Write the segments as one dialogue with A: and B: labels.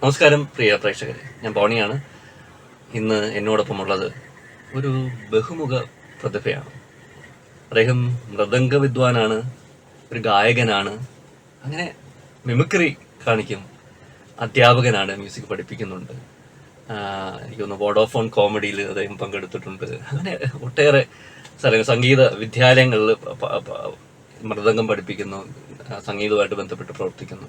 A: നമസ്കാരം പ്രിയ പ്രേക്ഷകരെ. ഞാൻ ബോണിയാണ്. ഇന്ന് എന്നോടൊപ്പം ഉള്ളത് ഒരു ബഹുമുഖ പ്രതിഭയാണ്. അദ്ദേഹം മൃദംഗ വിദ്വാനാണ് ഒരു ഗായകനാണ് അങ്ങനെ മിമിക്രി കാണിക്കും അധ്യാപകനാണ് മ്യൂസിക് പഠിപ്പിക്കുന്നുണ്ട്. എനിക്കൊന്ന് വോഡോഫോൺ കോമഡിയിൽ അദ്ദേഹം പങ്കെടുത്തിട്ടുണ്ട്. അങ്ങനെ ഒട്ടേറെ സ്ഥലങ്ങൾ സംഗീത വിദ്യാലയങ്ങളിൽ മൃദംഗം പഠിപ്പിക്കുന്നു സംഗീതവുമായിട്ട് ബന്ധപ്പെട്ട് പ്രവർത്തിക്കുന്നു.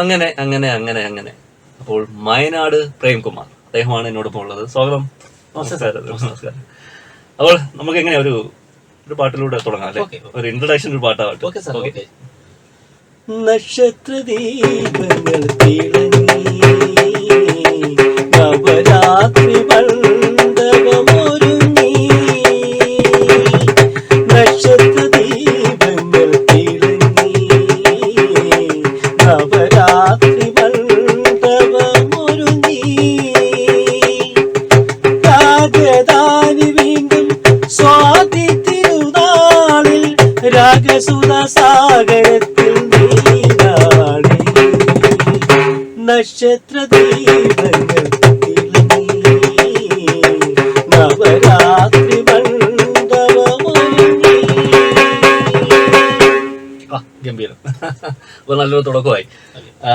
A: അങ്ങനെ അങ്ങനെ അങ്ങനെ അങ്ങനെ. അപ്പോൾ മയനാട് പ്രേംകുമാർ. അദ്ദേഹമാണ് എന്നോടൊപ്പം ഉള്ളത്. സ്വാഗതം. നമസ്കാരം. നമസ്കാരം അപ്പോൾ നമുക്ക് എങ്ങനെ ഒരു ഒരു പാട്ടിലൂടെ തുടങ്ങാം അല്ലേ? ഒരു ഇൻട്രഡക്ഷൻ ഒരു പാട്ടാവട്ടെ.
B: Okay sir okay.
C: നക്ഷത്രദീപങ്ങൾ തിളങ്ങി നവരാത്രി
A: ഗംഭീരം. അപ്പൊ നല്ലൊരു തുടക്കമായി.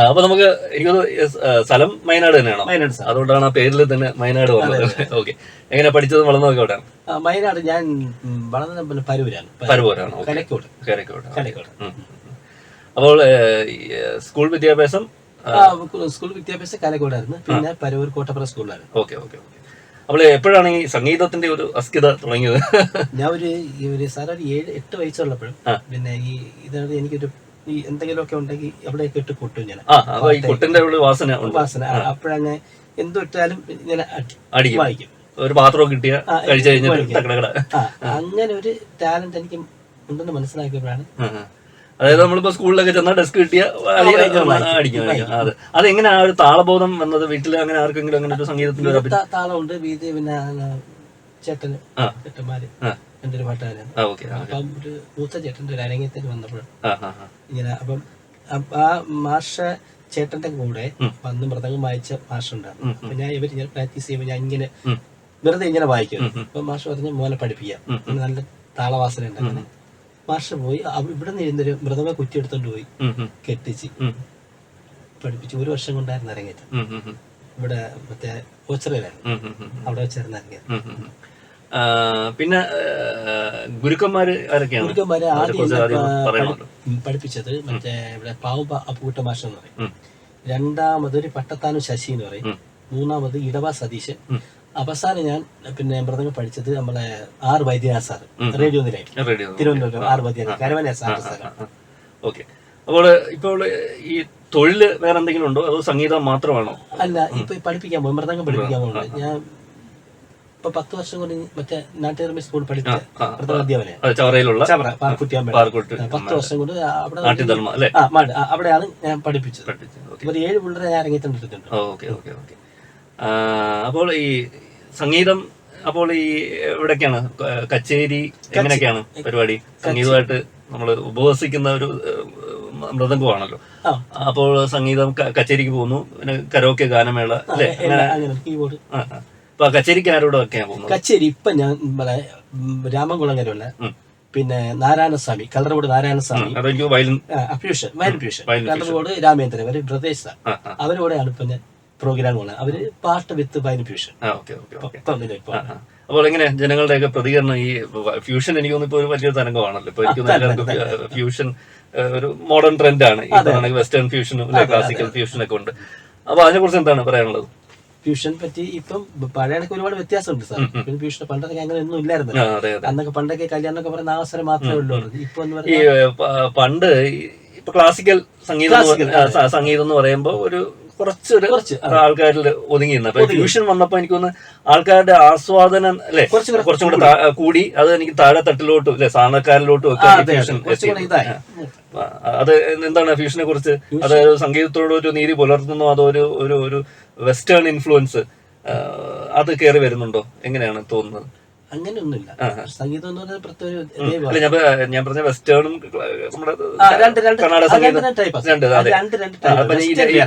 A: അപ്പൊ നമുക്ക് എനിക്ക് തോന്നുന്നു, yes, ആ, സ്ഥലം വയനാട് തന്നെയാണോ?
B: വയനാട്
A: അതുകൊണ്ടാണ് ആ പേരിൽ തന്നെ വയനാട് വന്നത്. ഓക്കെ. എങ്ങനെ പഠിച്ചത് വളർന്നതൊക്കെ എവിടെയാണ്?
B: മൈനാട് വയനാട് ഞാൻ വളർന്ന വളർന്നത് പിന്നെ പരൂരാണ്. പ-
A: പരവൂരാണ് ഓക്കെ.
B: കലക്കോട്
A: കേരക്കോട്
B: കലക്കോട്
A: ഉം. അപ്പോൾ സ്കൂൾ വിദ്യാഭ്യാസം
B: സ്കൂൾ വിദ്യാഭ്യാസം കലക്കോടായിരുന്നു പിന്നെ പരവൂർ കോട്ടപ്പുറ സ്കൂളിലായിരുന്നു.
A: Okay okay okay. അപ്പോൾ എപ്പോഴാണ് ഈ സംഗീതത്തിന്റെ ഒരു അസ്ഥിത തുടങ്ങിയത്?
B: ഞാൻ ഒരു ഒരു സാർ ഒരു ഏഴ് എട്ട് വയസ്സുള്ളപ്പോഴും പിന്നെ ഈ ഇതാണ് എനിക്കൊരു ഈ എന്തെങ്കിലുമൊക്കെ ഉണ്ടെങ്കിൽ അവിടെ ഇട്ട് കൊട്ടും ഞാൻ.
A: ഈ കുട്ടിന്റെ വാസന
B: വാസന. അപ്പോഴങ്ങനെ എന്തു ഇട്ടാലും ഇങ്ങനെ
A: അടിക്കും.
B: വായിക്കും.
A: ഒരു പാത്രം കിട്ടിയ കഴിച്ചു
B: കഴിഞ്ഞാൽ. അങ്ങനെ ഒരു ടാലന്റ് എനിക്ക് ഉണ്ടെന്ന് മനസ്സിലാക്കിയപ്പോഴാണ്.
A: അതായത് നമ്മളിപ്പോ സ്കൂളിലൊക്കെ ചെന്നാൽ ഡെസ്ക് കിട്ടിയ അടിക്കും അതെ. അതെങ്ങനെ ആ ഒരു താളബോധം വന്നത്? വീട്ടിൽ അങ്ങനെ ആർക്കെങ്കിലും അങ്ങനെ ഒരു സംഗീതത്തിന്റെ ഒരു
B: താളമുണ്ട് വീതി പിന്നെ ചേട്ടന്. ചേട്ടന്മാര്. എന്റെ ഒരു പാട്ടുകാരാണ് അപ്പം ഒരു മൂത്ത ചേട്ടന്റെ ഒരു
A: ആ ആ
B: ഇങ്ങനെ അപ്പം ആ മാഷ ചേട്ടന്റെ കൂടെ വന്ന് മൃതകം വായിച്ച മാഷുണ്ടായിരുന്നു അപ്പൊ ഞാൻ ഇവർ ഇങ്ങനെ പ്രാക്ടീസ് ചെയ്യുമ്പോൾ ഞാൻ ഇങ്ങനെ. വെറുതെ ഇങ്ങനെ വായിക്കും. അപ്പൊ മാഷ് പറഞ്ഞ് മോനെ പഠിപ്പിക്കാം. നല്ല താളവാസന ഉണ്ട് അങ്ങനെ മാഷ് പോയി ഇവിടെ നിന്ന് ഇരുന്നൊരു കുറ്റി എടുത്തോണ്ട് പോയി. കെട്ടിച്ച്. പഠിപ്പിച്ചു ഒരു വർഷം കൊണ്ടായിരുന്നു
A: ഇറങ്ങിയത്
B: ഇവിടെ മറ്റേ ഓച്ചറയിലായിരുന്നു. അവിടെ വെച്ചായിരുന്നു
A: ഇറങ്ങിയത് പിന്നെ ഗുരുക്കന്മാര്
B: ഗുരുക്കന്മാര് ആദ്യം പഠിപ്പിച്ചത് മറ്റേ ഇവിടെ പാവ അപ്പുകുട്ട മാഷ് എന്ന് പറയും. രണ്ടാമത് ഒരു പട്ടത്താനു ശശി എന്ന് പറയും. മൂന്നാമത് ഇടവ സതീശൻ. അവസാനം ഞാൻ പിന്നെ മൃതങ്ങൾ പഠിച്ചത് നമ്മളെ ആർ വൈദ്യനാഥ് സാർ
A: ഉം.
B: റേഡിയോ തിരുവനന്തപുരം ആർ വൈദ്യനാഥ് കരവന സ്ഥലം
A: ഓക്കെ. അപ്പോൾ ഇപ്പോൾ ഈ തൊഴിൽ വേറെ എന്തെങ്കിലും ഉണ്ടോ? അതോ സംഗീതം മാത്രമാണോ?
B: അല്ല ഇപ്പൊ പഠിപ്പിക്കാൻ പോകും മൃതംഗം പഠിപ്പിക്കാൻ പോകുന്നത് ഞാൻ ഇപ്പൊ പത്ത് വർഷം കൊണ്ട് മറ്റേ നാട്ടുകാർ സ്കൂൾ പഠിച്ച
A: അത് ചവറയിലുള്ള
B: ചവറ പാർക്കുട്ടിയാമ്പേട്ട പത്ത് വർഷം കൊണ്ട് അവിടെ അവിടെയാണ് ഞാൻ പഠിപ്പിച്ചത്. ഒരു ഏഴ് പിള്ളേരെ ഞാൻ
A: ഓക്കെ ഓക്കെ. അപ്പോൾ ഈ സംഗീതം അപ്പോൾ ഈ എവിടൊക്കെയാണ് കച്ചേരി എങ്ങനെയൊക്കെയാണ് പരിപാടി? സംഗീതമായിട്ട് നമ്മൾ ഉപവസിക്കുന്ന ഒരു മൃദംഗമാണല്ലോ. അപ്പോൾ സംഗീതം കച്ചേരിക്ക് പോകുന്നു. പിന്നെ കരോക്കെ ഗാനമേള അല്ലേ?
B: കീബോർഡ്.
A: അപ്പൊ കച്ചേരിക്ക് ആരോടൊക്കെയാണ് പോകുന്നത്?
B: കച്ചേരി ഇപ്പൊ ഞാൻ ഉം, പിന്നെ നാരായണസ്വാമി കളറോട് നാരായണസ്വാമി. അപ്യൂഷൻ വയൽ
A: വയലിൻ
B: കല്ലറോട് രാമേന്ദ്രൻ അവർ
A: ആ.
B: അവരോടെയാണ് ഇപ്പൊ ഞാൻ പ്രോഗ്രാം പോകുന്നത് അവർ പാർട്ട് വിത്ത് വയൽ ഫ്യൂഷൻ.
A: അപ്പോൾ എങ്ങനെ ജനങ്ങളുടെയൊക്കെ പ്രതികരണം ഈ ഫ്യൂഷൻ എനിക്ക് തോന്നുന്നു ഇപ്പൊ ഒരു വലിയൊരു തരംഗമാണല്ലോ. ഇപ്പൊ എനിക്ക് എല്ലാവർക്കും ഫ്യൂഷൻ ഒരു മോഡേൺ ട്രെൻഡ് ആണ്. വെസ്റ്റേൺ ഫ്യൂഷനും ക്ലാസിക്കൽ ഫ്യൂഷൻ ഒക്കെ ഉണ്ട്. അപ്പൊ അതിനെ കുറിച്ച് എന്താണ് പറയാനുള്ളത്?
B: ഫ്യൂഷൻ പറ്റി ഇപ്പം പഴയ കണക്ക് ഒരുപാട് വ്യത്യാസമുണ്ട് സാർ. ഫ്യൂഷൻ പണ്ടൊക്കെ അങ്ങനെ ഒന്നും ഇല്ലായിരുന്നു. അന്നൊക്കെ പണ്ടൊക്കെ കല്യാണം ഒക്കെ പറയുന്ന അവസരം മാത്രമേ ഉള്ളൂ. ഇപ്പൊ
A: പണ്ട് ഇപ്പൊ ക്ലാസിക്കൽ സംഗീതം സംഗീതം എന്ന് പറയുമ്പോൾ ഒരു കുറച്ചൊരു
B: കുറച്ച്,
A: ആൾക്കാരിൽ ഒതുങ്ങിയിരുന്നു. അപ്പൊ ട്യൂഷൻ വന്നപ്പോ എനിക്ക് ഒന്ന് ആൾക്കാരുടെ ആസ്വാദനം അല്ലെ?
B: കുറച്ചും കൂടെ
A: കുറച്ചും കൂടെ കൂടി. അത് എനിക്ക് താഴെ തട്ടിലോട്ടും അല്ലെ സാധാരണക്കാരിലോട്ടും ഒക്കെ ട്യൂഷൻ
B: അതെ,
A: ഫ്യൂഷൻ.
B: കുറച്ചും
A: എന്താണ് ഫ്യൂഷനെ കുറിച്ച്? അത് സംഗീതത്തോട് ഒരു നീതി പുലർത്തുന്നു അതോ ഒരു ഒരു ഒരു വെസ്റ്റേൺ ഇൻഫ്ലുവൻസ് അത് കയറി വരുന്നുണ്ടോ? എങ്ങനെയാണ് തോന്നുന്നത്?
B: അങ്ങനെയൊന്നുമില്ല. സംഗീതം എന്ന് പറഞ്ഞാൽ പ്രത്യേക
A: ഞാൻ പറഞ്ഞ വെസ്റ്റേണും
B: രണ്ട് രണ്ട്
A: കർണാടക സംഗീതം.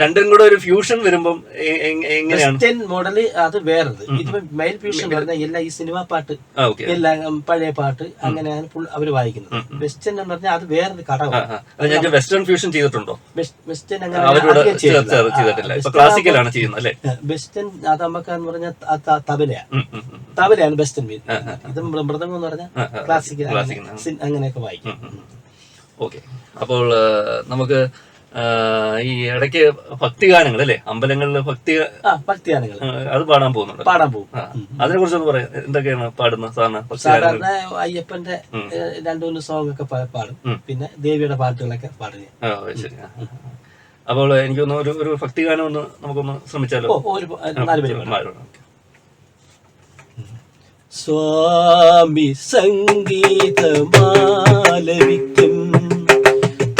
B: രണ്ട്
A: കൂടെ ഒരു ഫ്യൂഷൻ വരുമ്പം എ- എ- എങ്ങനെയാണ്?
B: വെസ്റ്റേൺ മോഡൽ അത് വേറത്. ഇതിപ്പോ മൈൽ ഫ്യൂഷൻ പറഞ്ഞാൽ എല്ലാ ഈ സിനിമ പാട്ട് എല്ലാം പഴയ പാട്ട് അങ്ങനെയാണ് ഫുൾ അവർ വായിക്കുന്നത്. വെസ്റ്റേൺ എന്ന് പറഞ്ഞാൽ അത് വേറൊരു
A: ഞാൻ വെസ്റ്റേൺ ഫ്യൂഷൻ ചെയ്തിട്ടുണ്ടോ?
B: വെസ്- വെസ്റ്റേൺ അങ്ങനെ
A: ക്ലാസിക്കലാണ് ചെയ്യുന്നത്
B: വെസ്റ്റേൺ അത് പറഞ്ഞാൽ തബലയാണ്. തബലയാണ് വെസ്റ്റേൺ മ്യൂസിക് ഇത് മൃദംഗം എന്ന് പറഞ്ഞാൽ
A: ക്ലാസിക്
B: ക്ലാസിക്കൽ അങ്ങനെയൊക്കെ വായിക്കും.
A: ഓക്കെ. അപ്പോൾ നമുക്ക് ഈ ഇടയ്ക്ക് ഭക്തിഗാനങ്ങൾ അല്ലേ? അമ്പലങ്ങളിൽ ഭക്തി
B: ഭക്തിഗാനങ്ങൾ
A: അത് പാടാൻ പോകുന്നുണ്ട്
B: പാടാൻ പോകും.
A: അതിനെ കുറിച്ച് ഒന്ന് പറയാം. എന്തൊക്കെയാണ് പാടുന്നത് സാധാരണ
B: സാധാരണ അയ്യപ്പന്റെ രണ്ടു മൂന്ന് സോങ് ഒക്കെ പാടും. പിന്നെ ദേവിയുടെ പാട്ടുകളൊക്കെ പാടുക.
A: അപ്പോൾ എനിക്കൊന്ന് ഒരു ഒരു ഭക്തിഗാനം ഒന്ന് നമുക്കൊന്ന് ശ്രമിച്ചാലോ?
B: ഒരു നാല് പേര്.
C: സ്വാമി സംഗീതമാലപിക്കും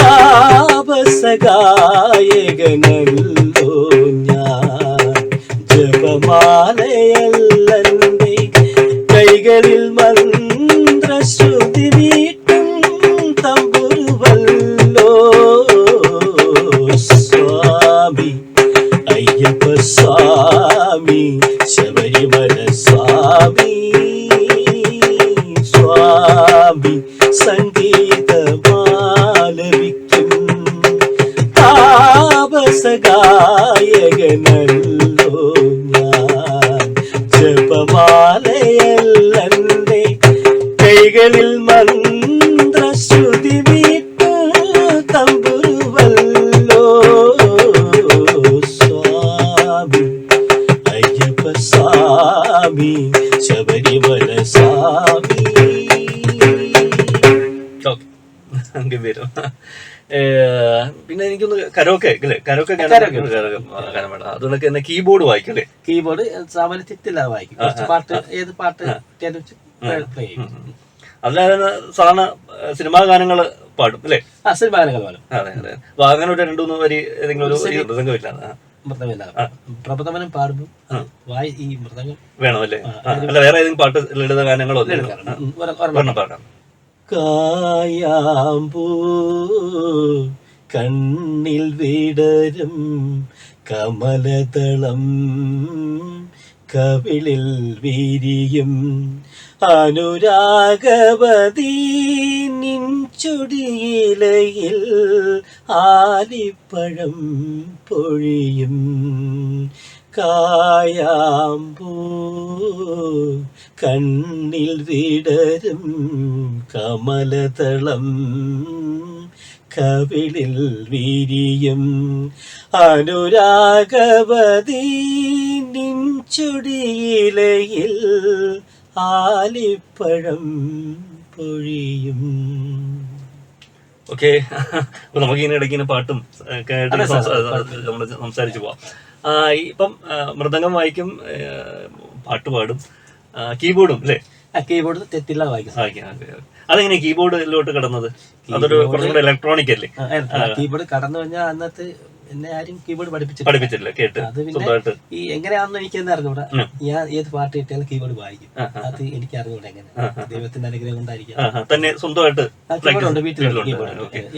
C: താപസഗായകനല്ലോ ഞാൻ. ജപമാലയല്ലേ കൈകളിൽ താപസഗായകനല്ലോ
A: പിന്നെ എനിക്കൊന്ന് കരോക്കെ അല്ലേ കരോക്കെ ഗാനം
B: കരോക്കെ.
A: ഗാനം പാടാം. അതുകൊണ്ടൊക്കെ എന്നെ കീബോർഡ് വായിക്കല്ലേ അല്ലേ
B: കീബോർഡ് സാമാന്യ തെറ്റില്ലാതെ വായിക്കും. കുറച്ച് പാട്ട് ഏത് പാട്ട് പ്ലേ ചെയ്യും.
A: അല്ലാതെ സാധാരണ സിനിമാ ഗാനങ്ങൾ പാടും അല്ലേ
B: ആ സിനിമ ഗാനങ്ങൾ പാടും.
A: അതെ അതെ. അപ്പൊ അങ്ങനെ ഒരു രണ്ടു മൂന്ന് വരി ഏതെങ്കിലും ഒരു മൃദംഗമില്ല
B: പ്രബന്ധമനം പാടുമ്പോൾ വായി ഈ മൃദംഗം
A: വേണം അല്ലേ? അല്ല വേറെ ഏതെങ്കിലും പാട്ട് ലളിത ഗാനങ്ങളോ
B: ഒരെണ്ണം
A: പാടാം.
C: കായാമ്പൂ കണ്ണിൽ വിടരും കമലതളം കവിളിൽ വിരിയും. അനുരാഗവതി നിൻചൊടിയിലയിൽ ആലിപ്പഴം പൊഴിയും. കായാമ്പൂ കണ്ണിൽ വിടരും കമലതളം. കവിളിൽ വിരിയും അനുരാഗവതി നിൻചൊടിയിലയിൽ ആലിപ്പഴം പൊഴിയും.
A: ഓക്കെ. അപ്പൊ നമുക്ക് ഇങ്ങനെ ഇടയ്ക്ക് പാട്ടും കേട്ട് നമ്മൾ സംസാരിച്ചു പോവാം. ഇപ്പം മൃദംഗം വായിക്കും പാട്ട് പാടും കീബോർഡും അല്ലേ?
B: കീബോർഡ് തെറ്റില്ല വായിക്കും.
A: സാധിക്കും. അതെങ്ങനെ കീബോർഡിലോട്ട് കടന്നത്? അതൊരു കുറച്ചും കൂടെ ഇലക്ട്രോണിക് അല്ലേ?
B: കീബോർഡ് കടന്നു കഴിഞ്ഞാൽ അന്നത്തെ എന്നെ ആരും കീബോർഡ് പഠിപ്പിച്ചു
A: പഠിപ്പിച്ചില്ല കേട്ട്
B: അത് പിന്നെ ഈ എങ്ങനെയാണെന്ന് എനിക്ക് തന്നെ അറിഞ്ഞൂടാ ഞാൻ ഏത് പാട്ട് കിട്ടിയാലും കീബോർഡ് വായിക്കും. അത് എനിക്ക് അറിഞ്ഞൂടാ എങ്ങനെ ദൈവത്തിന്റെ അനുഗ്രഹം കൊണ്ടായിരിക്കാം.
A: തന്നെ സ്വന്തമായിട്ട്
B: ഉണ്ട്, വീട്ടിലുണ്ട്.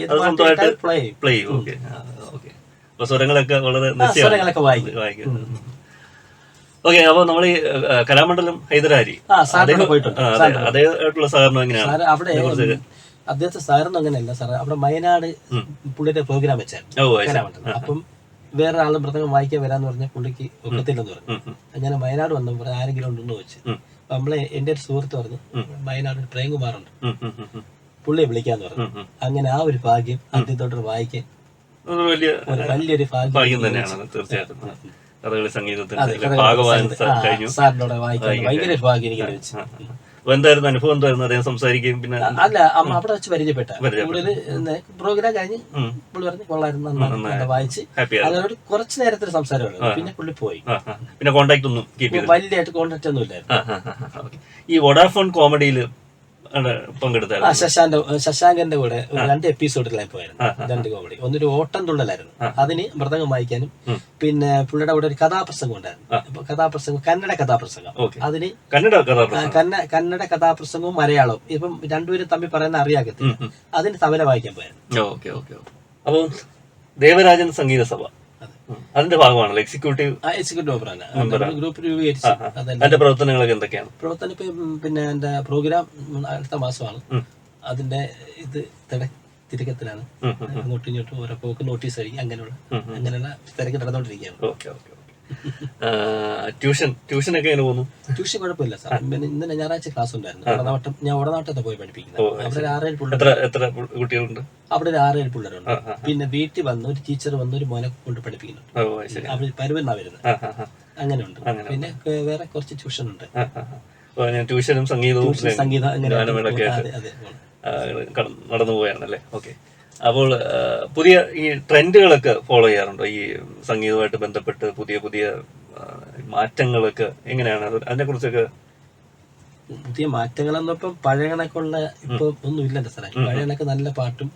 B: ഏത് പാട്ട്.
A: പ്ലേ ചെയ്യും. ഓക്കെ. സ്വരങ്ങളൊക്കെ വളരെ
B: സ്വരങ്ങളൊക്കെ വായിക്കും.
A: ഓക്കെ അപ്പൊ നമ്മൾ ഈ കലാമണ്ഡലം ഹൈദരാലി. അതെ അതേതായിട്ടുള്ള സഹകരണം എങ്ങനെയാണ്?
B: അവിടെ അദ്ദേഹത്തെ സാറൊന്നും അങ്ങനെയല്ല. സാർ അവിടെ വയനാട് പുള്ളിയുടെ പ്രോഗ്രാം വെച്ചായിരുന്നു. കലാമണ്ഡലം. അപ്പം വേറെ ആളും പ്രത്യേകം വായിക്കാൻ വരാന്ന് പറഞ്ഞ പുള്ളിക്ക് ഒക്കത്തില്ലെന്ന് പറഞ്ഞു. അങ്ങനെ വയനാട് വന്നു പറഞ്ഞു ആരെങ്കിലും ഉണ്ടെന്ന് വെച്ച് നമ്മളെ എന്റെ ഒരു സുഹൃത്ത് പറഞ്ഞു വയനാട് പ്രേംകുമാർ പ്രേംകുമാറുണ്ട്. പുള്ളിയെ വിളിക്കാന്ന് പറഞ്ഞു. അങ്ങനെ ആ ഒരു ഭാഗ്യം അദ്ദേഹത്തോട്ട് വായിക്കാൻ
A: അതൊരു വലിയ
B: വലിയൊരു ഭാഗ്യം
A: തന്നെയാണ് തീർച്ചയായിട്ടും. കഥകളി സംഗീതത്തിന്റെ ഭാഗവാൻ കഴിഞ്ഞു.
B: ഭയങ്കര ഭാഗ്യം എനിക്ക് ലഭിച്ചു
A: എന്തായിരുന്നു? അനുഭവം എന്തായിരുന്നു? അദ്ദേഹം സംസാരിക്കുകയും പിന്നെ
B: അല്ല അമ്മ അവിടെ വെച്ച് പരിചയപ്പെട്ട. പ്രോഗ്രാം കഴിഞ്ഞ് പുള്ളി പറഞ്ഞു കൊള്ളായിരുന്നു വായിച്ച്. അതൊരു കുറച്ച് നേരത്തെ സംസാരമുള്ളൂ പിന്നെ പുള്ളി പോയി.
A: പിന്നെ കോണ്ടാക്ട് ഒന്നും
B: വലിയതായിട്ട് കോണ്ടാക്ട് ഒന്നും ഇല്ലായിരുന്നു
A: ഈ വോഡാഫോൺ കോമഡിയിൽ പങ്കെടുത്തായിരുന്നു
B: ശശാന്റെ ശശാങ്കന്റെ കൂടെ രണ്ട് എപ്പിസോഡിലായി പോയായിരുന്നു രണ്ട് കോമഡി ഒന്നൊരു ഓട്ടം തുള്ളലായിരുന്നു. അതിന് മൃദംഗം വായിക്കാനും പിന്നെ പുള്ളിയുടെ കൂടെ ഒരു കഥാപ്രസംഗം ഉണ്ടായിരുന്നു. അപ്പൊ കഥാപ്രസംഗം കന്നഡ കഥാപ്രസംഗം. അതിന്
A: കന്നഡ
B: കന്നഡ കഥാപ്രസംഗവും മലയാളവും. ഇപ്പം രണ്ടുപേരും തമ്മിൽ പറയുന്ന അറിയാകത്തില്ല. അതിന് തബല വായിക്കാൻ പോയായിരുന്നു.
A: അപ്പൊ ദേവരാജൻ സംഗീത സഭ. അതിന്റെ ഭാഗമാണല്ലോ എക്സിക്യൂട്ടീവ്
B: എക്സിക്യൂട്ടീവ് ഗ്രൂപ്പ് രൂപീകരിച്ച്
A: അതിന്റെ പ്രവർത്തനങ്ങളൊക്കെ എന്തൊക്കെയാണ്?
B: പ്രവർത്തനം ഇപ്പം പിന്നെ എന്റെ പ്രോഗ്രാം അടുത്ത മാസമാണ്. അതിന്റെ ഇത് തിരക്കത്തിലാണ്. അങ്ങോട്ടും ഇങ്ങോട്ടും ഓരോ പോക്ക് നോട്ടീസ് അടിക്കും അങ്ങനെയുള്ള അങ്ങനെയുള്ള തിരക്ക് നടന്നുകൊണ്ടിരിക്കുകയാണ്.
A: Okay okay. ട്യൂഷൻ ട്യൂഷനൊക്കെ എങ്ങനെ പോകുന്നു?
B: ട്യൂഷൻ കുഴപ്പമില്ല സാർ. പിന്നെ ഇന്നലെ ഞായറാഴ്ച ക്ലാസ് ഉണ്ടായിരുന്നു. ഉടനാട്ടം ഞാൻ ഉടനാട്ടത്തെ പോയി പഠിപ്പിക്കുന്നത്. അവിടെ ഒരു ആറേഴ് പിള്ളേർ
A: എത്ര കുട്ടികളുണ്ട്?
B: അവിടെ ഒരു ആറേഴ് പിള്ളേരുണ്ട്. പിന്നെ വീട്ടിൽ വന്ന് ഒരു ടീച്ചർ വന്ന് ഒരു മോനെ കൊണ്ട് പഠിപ്പിക്കുന്നുണ്ട്. അവർ പരുവന്നാ വരുന്നത്.
A: ആ
B: അങ്ങനെയുണ്ട്. പിന്നെ വേറെ കുറച്ച് ട്യൂഷൻ ഉണ്ട്.
A: ട്യൂഷനും സംഗീതവും
B: സംഗീതം അങ്ങനെ
A: നടന്നു പോയാണല്ലേ ഓക്കെ. അപ്പോൾ പുതിയ ഈ ട്രെൻഡുകളൊക്കെ ഫോളോ ചെയ്യാറുണ്ടോ? ഈ സംഗീതവുമായിട്ട് ബന്ധപ്പെട്ട് പുതിയ പുതിയ മാറ്റങ്ങളൊക്കെ എങ്ങനെയാണ്? അത് അതിനെ കുറിച്ചൊക്കെ
B: പുതിയ മാറ്റങ്ങൾ എന്നപ്പം പഴയ കണക്കുള്ള ഇപ്പൊ ഒന്നും ഇല്ലല്ലോ സാറേ. പഴയ കണക്ക് നല്ല പാട്ടും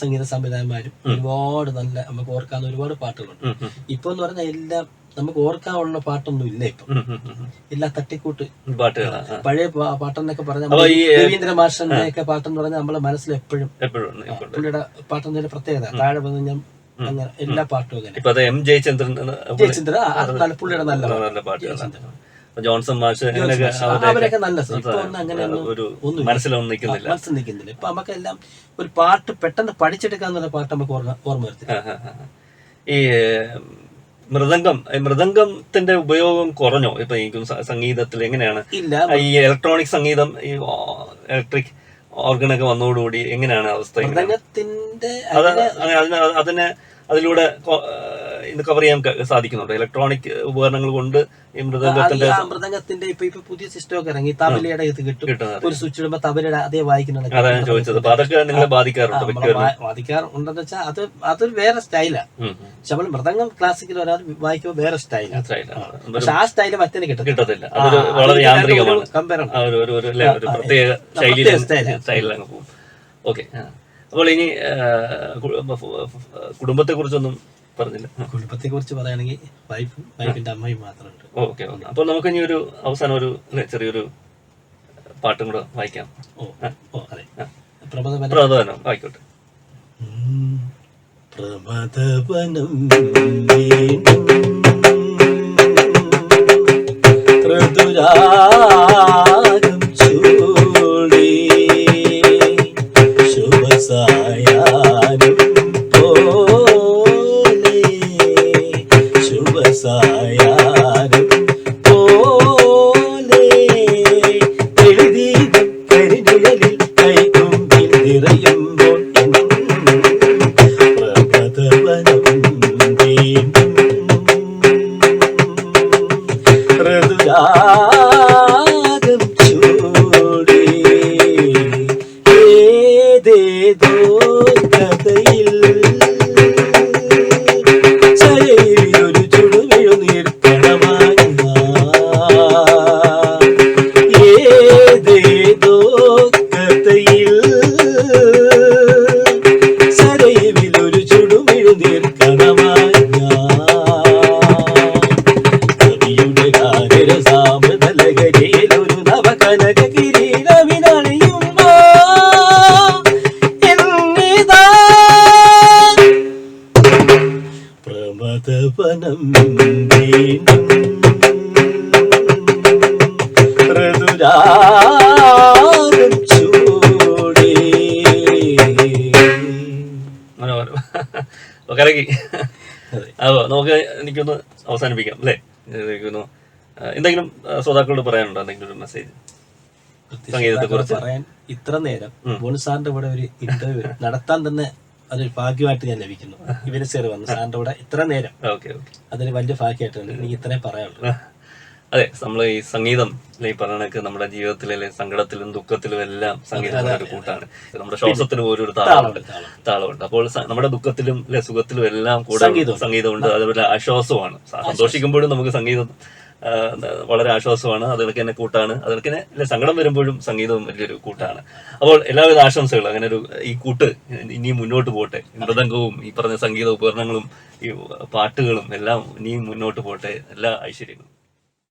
B: സംഗീത സംവിധായകന്മാരും ഒരുപാട് നല്ല നമുക്ക് ഓർക്കാവുന്ന ഒരുപാട് പാട്ടുകളുണ്ട്. ഇപ്പൊ എന്ന് പറഞ്ഞാൽ എല്ലാം നമുക്ക് ഓർക്കാനുള്ള പാട്ടൊന്നും ഇല്ല ഇപ്പൊ. എല്ലാ. തട്ടിക്കൂട്ട്.
A: പാട്ടുകളാണ്
B: പഴയ പാട്ടെന്നൊക്കെ പറഞ്ഞാൽ രവീന്ദ്ര മാഷന്റെ ഒക്കെ പാട്ടെന്ന് പറഞ്ഞാൽ നമ്മളെ മനസ്സിൽ എപ്പോഴും. പുള്ളിയുടെ പാട്ടെന്ന് ഒരു പ്രത്യേകത. താഴെ വന്ന് ഞാൻ അങ്ങനെ എല്ലാ പാട്ടും അങ്ങനെ.
A: എം ജയചന്ദ്രൻ എന്ന
B: ജയചന്ദ്ര ആ, അത് നല്ല പുള്ളിയുടെ നല്ല പാട്ട്.
A: നല്ല ജോൺസൺ മാഷ്
B: അവരൊക്കെ നല്ല അങ്ങനെ
A: ഒരു മനസ്സിലൊന്നും നിൽക്കുന്നില്ല.
B: മനസ്സിൽ നിൽക്കുന്നില്ല. ഇപ്പൊ നമുക്കെല്ലാം ഒരു പാട്ട് പെട്ടെന്ന് പഠിച്ചെടുക്കാന്നുള്ള പാട്ട് നമുക്ക് ഓർമ്മ ഓർമ്മ വരത്തില്ല.
A: ഈ മൃദംഗം മൃദംഗത്തിന്റെ ഉപയോഗം കുറഞ്ഞോ ഇപ്പൊ എനിക്കും സംഗീതത്തിൽ എങ്ങനെയാണ്
B: ഇല്ല
A: ഈ ഇലക്ട്രോണിക് സംഗീതം ഈ ഇലക്ട്രിക് ഓർഗനൊക്കെ വന്നതോടുകൂടി എങ്ങനെയാണ് അവസ്ഥ?
B: മൃദംഗത്തിന്റെ
A: അതിന് അതിനെ അതിലൂടെ ഇത് കവർ ചെയ്യാൻ സാധിക്കുന്നുണ്ട്. ഇലക്ട്രോണിക് ഉപകരണങ്ങൾ കൊണ്ട് ഈ മൃദംഗത്തിന്റെ
B: മൃദംഗത്തിന്റെ ഇപ്പൊ ഇപ്പൊ പുതിയ സിസ്റ്റം ഒക്കെ ഇറങ്ങി. തബലയുടെ ഇത് കിട്ടും. ഒരു സ്വിച്ച് ഇടുമ്പോ തബലയുടെ അതേ വായിക്കുന്ന
A: അതാണ് ഞാൻ ചോദിച്ചത്. അപ്പൊ അതൊക്കെ നിങ്ങളെ ബാധിക്കാറുണ്ട്
B: ബാധിക്കാറുണ്ടെന്ന് വെച്ചാൽ അത് അതൊരു വേറെ സ്റ്റൈലാ. പക്ഷെ നമ്മൾ മൃദംഗം ക്ലാസിക്കൽ ഒരാൾ വായിക്കുമ്പോൾ വേറെ സ്റ്റൈലാ
A: മനസ്സിലായില്ല.
B: പക്ഷെ ആ സ്റ്റൈൽ മറ്റേ കിട്ടും
A: കിട്ടത്തില്ല. അതൊരു വളരെ യാന്ത്രികമാണ്. പ്രത്യേക ശൈലിയിൽ
B: പ്രത്യേക സ്റ്റൈൽ.
A: സ്റ്റൈലിൽ പോകും. ഓക്കെ അപ്പോൾ ഇനി കുടുംബത്തെ കുറിച്ചൊന്നും പറഞ്ഞില്ല.
B: കുടുംബത്തെ കുറിച്ച് പറയുകയാണെങ്കിൽ വൈഫും വൈഫിന്റെ അമ്മയും മാത്രമുണ്ട്.
A: ഓക്കെ അപ്പോൾ നമുക്ക് ഇനി ഒരു അവസാനം ഒരു ചെറിയൊരു പാട്ടും കൂടെ വായിക്കാം.
B: ഓ ഓ അതെ. പ്രബോധന
A: പ്രധാനം ആയിക്കോട്ടെ.
C: പ്രമദവനം
A: കലക്കി.
B: അതോ
A: അപ്പൊ നമുക്ക് എനിക്കൊന്ന് അവസാനിപ്പിക്കാം അല്ലേ? എനിക്കൊന്ന് എന്തെങ്കിലും ശ്രോതാക്കളോട് പറയാനുണ്ടോ? എന്തെങ്കിലും ഒരു മെസ്സേജ്.
B: പറയാൻ ഇത്ര നേരം ബോണു സാറിന്റെ കൂടെ ഒരു ഇന്റർവ്യൂ നടത്താൻ തന്നെ അതൊരു ഭാഗ്യമായിട്ട് ഞാൻ ലഭിക്കുന്നു. ഇവർ സാർ വന്നു. സാറിന്റെ കൂടെ ഇത്ര നേരം അതൊരു വലിയ ഭാഗ്യമായിട്ട് എനിക്ക് ഇത്രയും പറയാനുള്ളൂ
A: അതെ നമ്മൾ ഈ സംഗീതം ഈ പറഞ്ഞ നമ്മുടെ ജീവിതത്തിലെ സങ്കടത്തിലും ദുഃഖത്തിലും എല്ലാം സംഗീതം ഒരു കൂട്ടാണ്. നമ്മുടെ ശ്വാസത്തിന് പോലും ഒരു താളമുണ്ട്. താളമുണ്ട് അപ്പോൾ നമ്മുടെ ദുഃഖത്തിലും അല്ലെ സുഖത്തിലും എല്ലാം കൂടെ
B: സംഗീതം.
A: സംഗീതമുണ്ട്. അതുപോലെ ആശ്വാസമാണ് സന്തോഷിക്കുമ്പോഴും നമുക്ക് സംഗീതം വളരെ ആശ്വാസമാണ്. അതുകൾക്ക് തന്നെ കൂട്ടാണ്. അതുകൾക്ക് തന്നെ അല്ലെ സങ്കടം വരുമ്പോഴും സംഗീതവും വലിയൊരു കൂട്ടാണ്. അപ്പോൾ എല്ലാവിധ ആശംസകളും. അങ്ങനെ ഒരു ഈ കൂട്ട് ഇനിയും മുന്നോട്ട് പോട്ടെ. മൃദംഗവും ഈ പറഞ്ഞ സംഗീത ഉപകരണങ്ങളും ഈ പാട്ടുകളും എല്ലാം ഇനിയും മുന്നോട്ട് പോട്ടെ. എല്ലാ ഐശ്വര്യങ്ങളും.